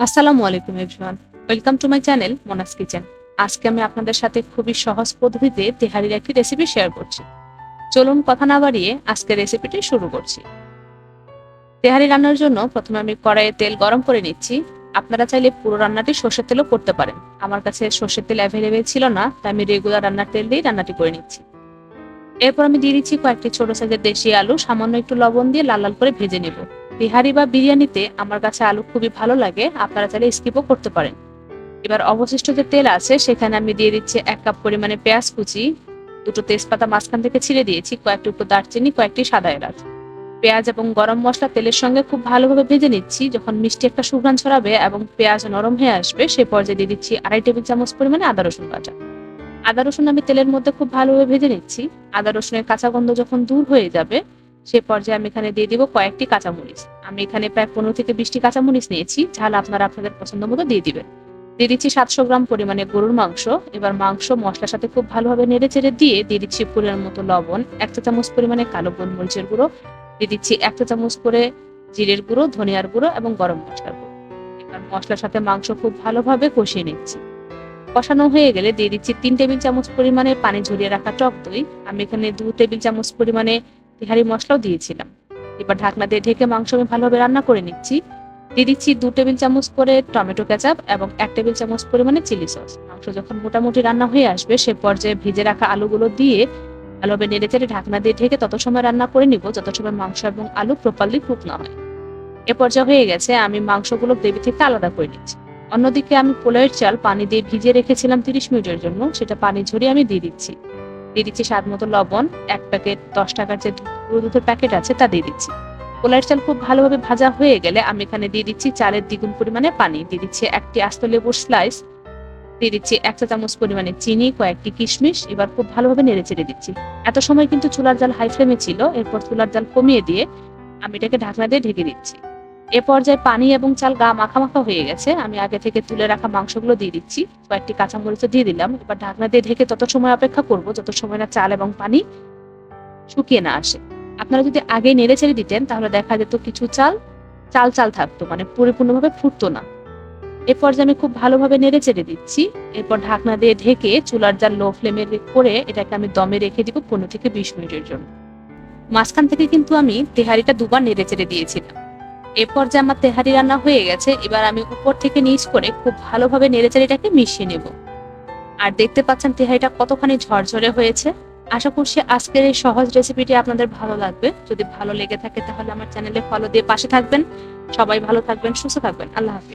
আসসালামু আলাইকুম everyone. Welcome to my channel Mona's kitchen. আজকে আমি আপনাদের সাথে খুবই সহজ পদ্ধতিতে তেহারির একটি রেসিপি শেয়ার করছি। চলুন কথা না বাড়িয়ে আজকে রেসিপিটি শুরু করছি। তেহারি রান্নার জন্য প্রথমে আমি কড়াইয়ে তেল গরম করে নিচ্ছি। আপনারা চাইলে পুরো রান্নাটি সর্ষের তেলও করতে পারেন। আমার কাছে সর্ষের তেল অ্যাভেলেবেল ছিল না, তাই আমি রেগুলার রান্নার তেল দিয়েই রান্নাটি করে নিচ্ছি। এরপর আমি দিয়ে দিচ্ছি কয়েকটি ছোট সাইজের দেশি আলু, সামান্য একটু লবণ দিয়ে লাল লাল করে ভেজে নেব। বিহারি বা বিরিয়ানিতে আমার কাছে আলু খুবই ভালো লাগে, আপনারা চাইলে স্কিপও করতে পারেন। এবার অবশিষ্ট যে তেল আছে, সেখানে আমি দিয়ে দিচ্ছি এক কাপ পরিমাণে পেঁয়াজ কুচি, দুটো তেজপাতা মাঝখান থেকে ছিঁড়ে দিয়েছি, কয়েকটি উপর দারচিনি, কয়েকটি সাদা এলাচ। পেঁয়াজ এবং গরম মশলা তেলের সঙ্গে খুব ভালোভাবে ভেজে নিচ্ছি, যখন মিষ্টি একটা সুঘ্রাণ ছড়াবে এবং পেঁয়াজ নরম হয়ে আসবে, সে পর্যায়ে দিয়ে দিচ্ছি আড়াই টেবিল চামচ পরিমাণে আদা রসুন বাটা। আদা রসুন আমি তেলের মধ্যে খুব ভালোভাবে ভেজে নিচ্ছি। আদা রসুনের কাঁচা গন্ধ যখন দূর হয়ে যাবে সে পর্যায়ে আমি এখানে দিয়ে দিব কয়েকটি কাঁচামরিচ। আমি এখানে প্রায় পনেরো থেকে বিশটি কাঁচামরিচ নিয়েছি, ঝাল আপনারা আপনাদের পছন্দ মতো দিয়ে দিবেন। দিয়ে দিচ্ছি সাতশো গ্রাম পরিমাণে গরুর মাংস। এবার মাংস মশলার সাথে খুব ভালোভাবে নেড়ে চেড়ে দিয়ে দিয়ে দিচ্ছি পরিমাণ মতো লবণ, এক চা চামচ পরিমাণে কালো গোলমরিচের গুঁড়ো। দিয়ে দিচ্ছি এক চা চামচ করে জিরের গুঁড়ো, ধনিয়ার গুঁড়ো এবং গরম মশলার গুঁড়ো। এবার মশলার সাথে মাংস খুব ভালোভাবে কষিয়ে নিচ্ছি। কষানো হয়ে গেলে দিয়ে দিচ্ছি তিন টেবিল চামচ পরিমাণে পানি ঝরিয়ে রাখা টক দই। আমি এখানে দু টেবিল চামচ পরিমাণে তেহারি মশলাও দিয়েছিলাম। এবার ঢাকনা দিয়ে ঢেকে মাংস আমি ভালোভাবে রান্না করে নিচ্ছি। দিয়ে দিচ্ছি দু টেবিল চামচ করে টমেটো কেচাপ এবং এক টেবিল চামচ পরিমাণে চিলি সস। মাংস যখন মোটামুটি রান্না হয়ে আসবে, সে পর্যায়ে ভেজে রাখা আলুগুলো দিয়ে ভালোভাবে নেড়ে চেড়ে ঢাকনা দিয়ে ঢেকে তত সময় রান্না করে নিব, যত সময় মাংস এবং আলু প্রপারলি কুক না হয়। এ পর্যায়ে হয়ে গেছে, আমি মাংসগুলো গ্রেভি থেকে আলাদা করে নিচ্ছি। অন্যদিকে আমি পোলাইয়ের চাল পানি দিয়ে ভিজিয়ে রেখেছিলাম তিরিশ মিনিটের জন্য, সেটা পানি ঝরিয়ে আমি দিয়ে দিচ্ছি। দিয়ে দিচ্ছি স্বাদ মতো লবণ, এক প্যাকেট দশ টাকার যে দুধের প্যাকেট আছে তা দিয়ে দিচ্ছি। পোলাইয়ের চাল খুব ভালোভাবে ভাজা হয়ে গেলে আমি এখানে দিয়ে দিচ্ছি চালের দ্বিগুণ পরিমাণে পানি। দিয়ে দিচ্ছি একটি আস্ত লেবুর স্লাইস দিয়ে দিচ্ছি এক চা চামচ পরিমাণে চিনি, কয়েকটি কিশমিশ, এবার খুব ভালোভাবে নেড়ে চেড়ে দিচ্ছি। এত সময় কিন্তু চুলার জাল হাই ফ্লেমে ছিল, এরপর চুলার জাল কমিয়ে দিয়ে আমি এটাকে ঢাকনা দিয়ে ঢেকে দিচ্ছি। এ পর্যায়ে পানি এবং চাল গা মাখা মাখা হয়ে গেছে। আমি আগে থেকে তুলে রাখা মাংসগুলো দিয়ে দিচ্ছি। কয়েকটি কাঁচামরিচও দিয়ে দিলাম। এবার ঢাকনা দিয়ে ঢেকে তত সময় অপেক্ষা করব যত সময় না চাল এবং পানি শুকিয়ে না আসে। আপনারা যদি আগে নেড়ে ছেড়ে দিতেন, তাহলে দেখা যেত কিছু চাল চাল চাল থাকতো মানে পরিপূর্ণভাবে ফুটতো না। এ পর্যায়ে আমি খুব ভালোভাবে নেড়ে চেড়ে দিচ্ছি। এরপর ঢাকনা দিয়ে ঢেকে চুলার জাল লো ফ্লেমে করে এটাকে আমি দমে রেখে দিব পনেরো থেকে বিশ মিনিটের জন্য। মাঝখান থেকে কিন্তু আমি তেহারিটা দুবার নেড়ে চেড়ে দিয়েছিলাম। এ পর্যায়ে আমার তেহারি রান্না হয়ে গেছে, এবার আমি উপর থেকে নিচ করে খুব ভালোভাবে নেড়েচেড়ে এটাকে মিশিয়ে নেব। আর দেখতে পাচ্ছেন তেহারিটা কতখানি ঝরঝরে হয়েছে। আশা করছি আজকের এই সহজ রেসিপিটি আপনাদের ভালো লাগবে। যদি ভালো লেগে থাকে তাহলে আমার চ্যানেলে ফলো দিয়ে পাশে থাকবেন। সবাই ভালো থাকবেন, সুস্থ থাকবেন। আল্লাহ হাফিজ।